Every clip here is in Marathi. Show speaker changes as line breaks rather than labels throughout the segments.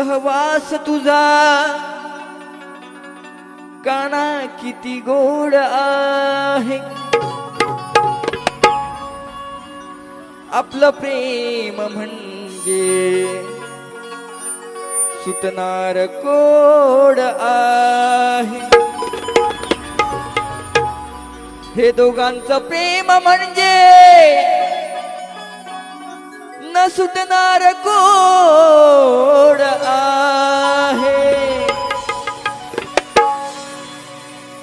सहवास तुझा. काना किती गोड आहे. आपलं प्रेम म्हणजे सुटणार कोड आहे. हे दोघांचं प्रेम म्हणजे न सुटणार कोड आहे?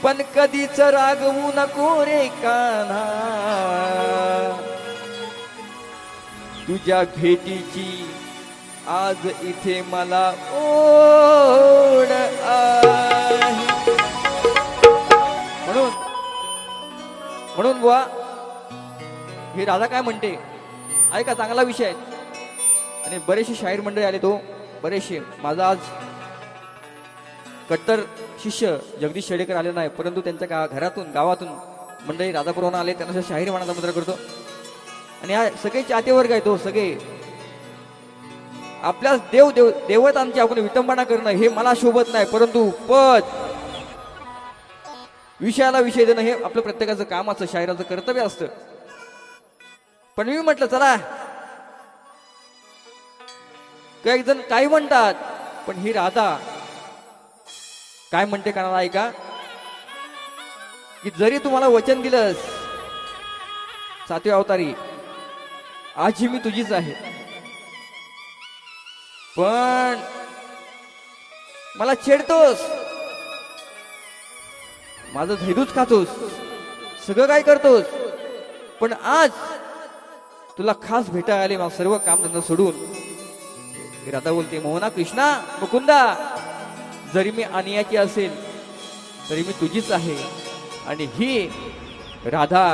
पण कधीच रागवू नको रे काना तुझ्या भेटीची आज इथे मला ओढ आहे. म्हणून म्हणून बुवा हे राधा काय म्हणते? ऐका चांगला विषय. आहे आणि बरेचसे शाहीर मंडळी आले तो. बरेचसे. माझा आज कट्टर शिष्य जगदीश शेडेकर आले नाही परंतु त्यांच्या गा घरातून गावातून मंडळी राधापुरवून आले. त्यांना शाहीर मनाचा मुद्रा करतो. आणि हा सगळे चातेवर्ग आहे तो सगळे. आपल्या देव देव देवतांची आपण विटंबना करणं हे मला शोभत नाही परंतु पद. विषयाला विषय देणं हे आपलं प्रत्येकाचं कामाचं शायराचं कर्तव्य असतं. पण मी म्हटलं चला. काही जण काही म्हणतात पण ही राधा काय म्हणते कानाला ऐका? की जरी तुम्हाला वचन दिलंस सातव्या अवतारी आजही मी तुझीच आहे. पण मला छेडतोस. माझं धैर्यच खातोस. सगळं काय करतोस? पण आज तुला खास भेटायला आले मग सर्व काम धंदा सोडून राधा बोलते मोहना कृष्णा मुकुंदा जरी मी अनियाची असेल तरी मी तुझीच आहे. आणि ही राधा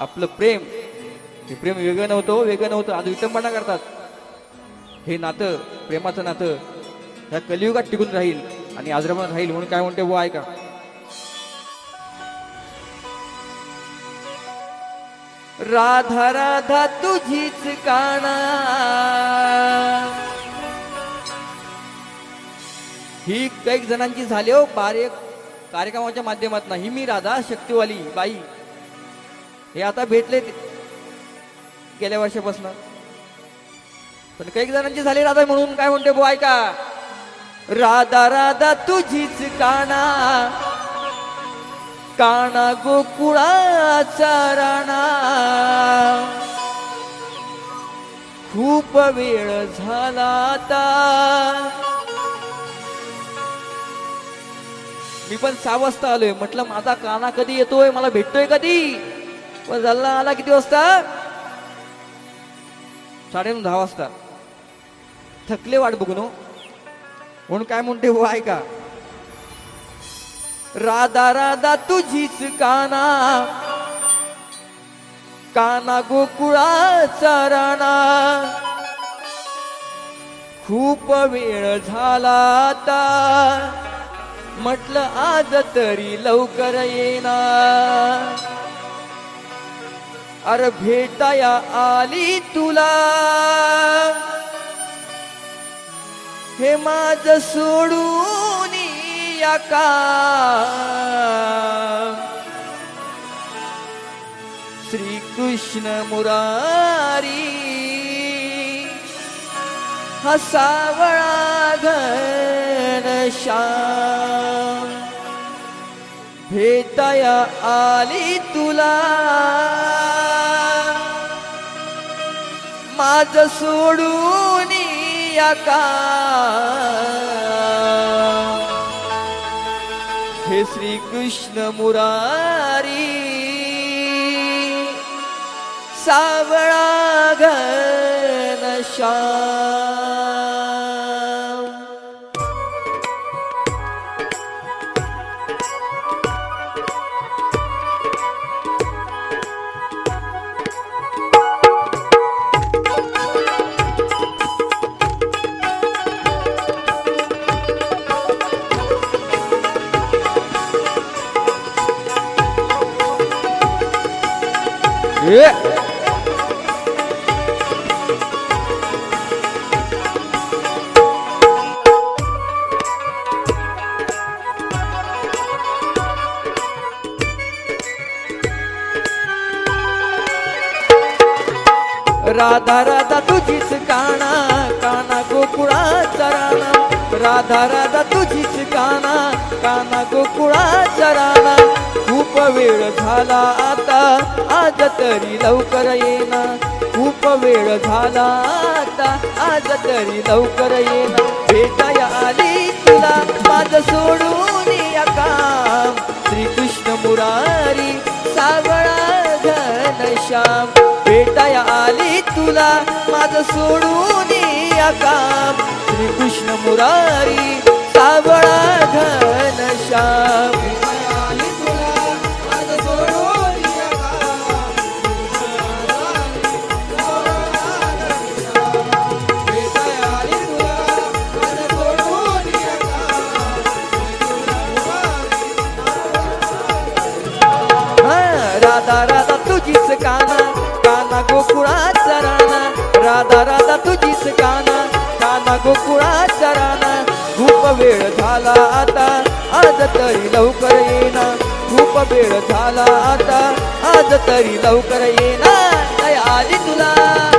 आपलं प्रेम. हे प्रेम वेगळं नव्हतं हो, वेगळं नव्हतं. आज विटंबना करतात. हे नातं प्रेमाचं नातं ह्या कलियुगात टिकून राहील आणि आजरामात राहील म्हणून काय म्हणते वो ऐका राधा राधा तुझीच काना ही कैक जणांची झाली हो बारे कार्यक्रमाच्या माध्यमात ही मी राधा शक्तिवाली बाई. हे आता भेटले गेल्या वर्षापासून. पण कैक जणांची झाली राधा म्हणून काय म्हणते बो ऐका. राधा राधा तुझीच काना काना गोकुळाचा राणा. खूप वेळ झाला आता. मी पण सहा वाजता आलोय. म्हटलं माझा काना कधी येतोय? मला भेटतोय कधी? पण झाला आला किती वाजता? साडेनऊ दहा वाजता. थकले वाट बघून हो. नो म्हणून काय म्हणते हो ऐका. राधा राधा तुझीच काना. काना गोकुळाचा राणा. खूप वेळ झाला आता. म्हटलं आज तरी लवकर येना अरे भेटाया आली तुला. हे माझ सोडून या का? श्री कृष्ण मुरारी हसावळा सावळा घन श्याम भेटाया आली तुला. माझ सोडून या का? हे श्री कृष्ण मुरारी सावळा घन राधा राधा तुझीच काना काना गोकुळा चराना राधा राधा तुझीच काना काना गोकुळा चराना खूप वेळ झाला आता आज तरी लवकर येना खूप वेळ झाला आता आज तरी लवकर येना भेटाया आली तुला माझ सोडून या काम. श्रीकृष्ण मुरारी सावळा घनश्याम भेटाया आली तुला माझ सोडून या काम. श्रीकृष्ण मुरारी सावळा घनश्याम राणा राधा राधा तुझीच काना काना गोकुळाचा राणा. खूप वेळ झाला आता आज तरी लवकर येना खूप वेळ झाला आता आज तरी लवकर येना आली तुला.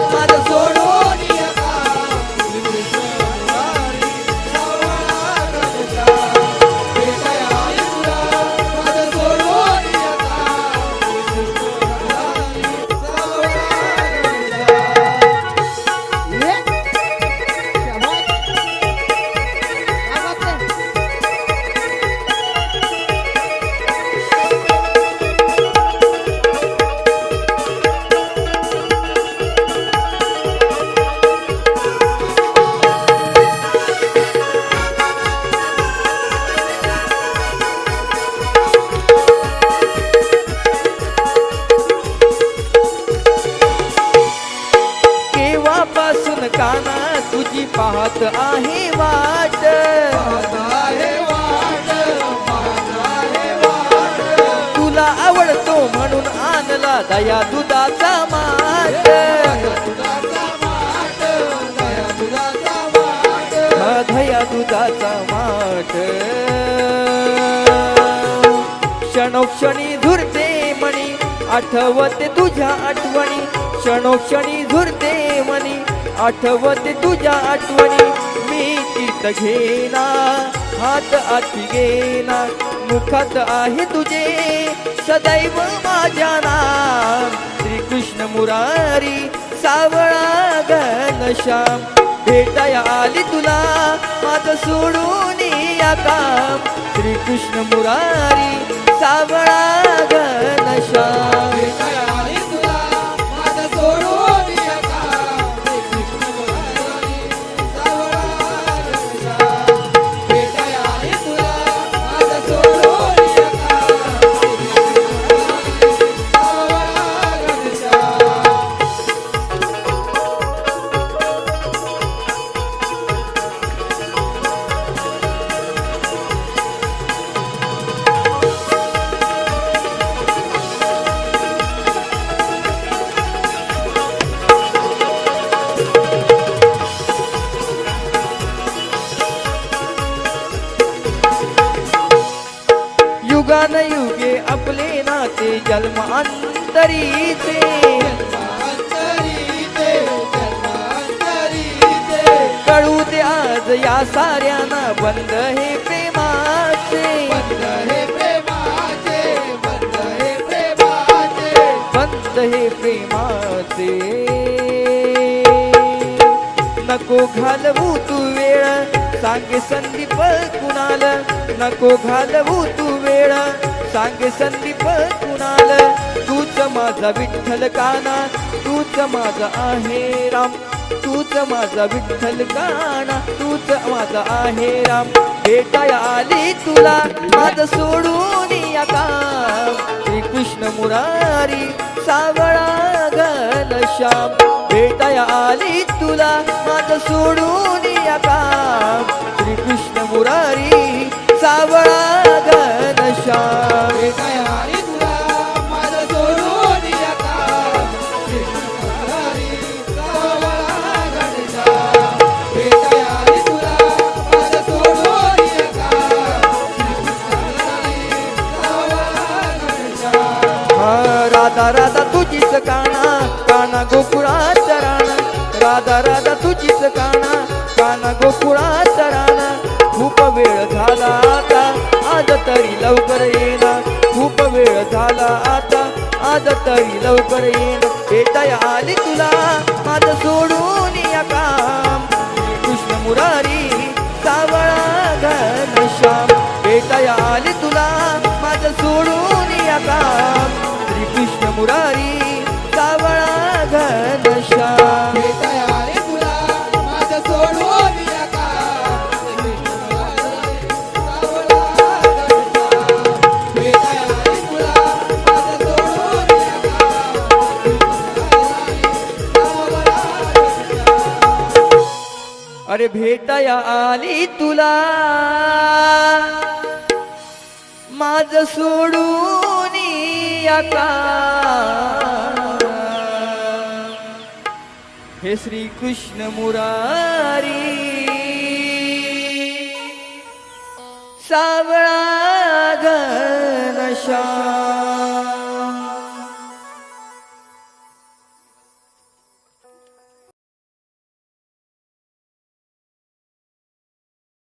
दया दुधाचा माट दया दुधाचा माट क्षणोक्षणी धुरते मणी आठवते तुझ्या आठवणी। क्षणोक्षणी धुरते मणी आठवते तुझ्या आठवणी। मी तीत घेना हात आती घेना मुखात आहे तुझे. सदैव माझ्या नाम. श्रीकृष्ण मुरारी सावळा घनश्याम भेटाया आली तुला माझ सोडून या काम. श्रीकृष्ण मुरारी सावळा घनश्याम जन्मांतरीचे. कळू दे आज या साऱ्यांना बंद हे प्रेमाचे. बंद हे प्रेमाचे. नको घालवू तू वेळ सांगे संदीप कुणाल. नको घालवू तू वेळ सांग संदीप कुणाल? तूच माझा विठ्ठल काना. तूच माझा आहे राम. तूच माझा विठ्ठल काना. तूच माझा आहे राम. भेटाय आली तुला माझ सोडून या काम. श्रीकृष्ण मुरारी सावळा गल श्याम. भेटाय आली तुला माझ सोडून या काम. श्रीकृष्ण मुरारी सावळा घनश्याम राधा राधा तुझीच काना काना गोकुळाचा राणा राधा राधा तुझीच काना काना गोकुळाचा राणा खूप वेळ झाला तरी लवकर येणार खूप वेळ झाला आता. आज तरी लवकर येणार येता आली तुला. माझं सोडून या काम. कृष्ण मुरारी सावळा घनश्याम येता आली तुला. माझं सोडून या काम. श्री कृष्ण मुरारी अरे भेटाया आली तुला. माझ सोडून या हे श्री कृष्ण मुरारी. सावळा घनशा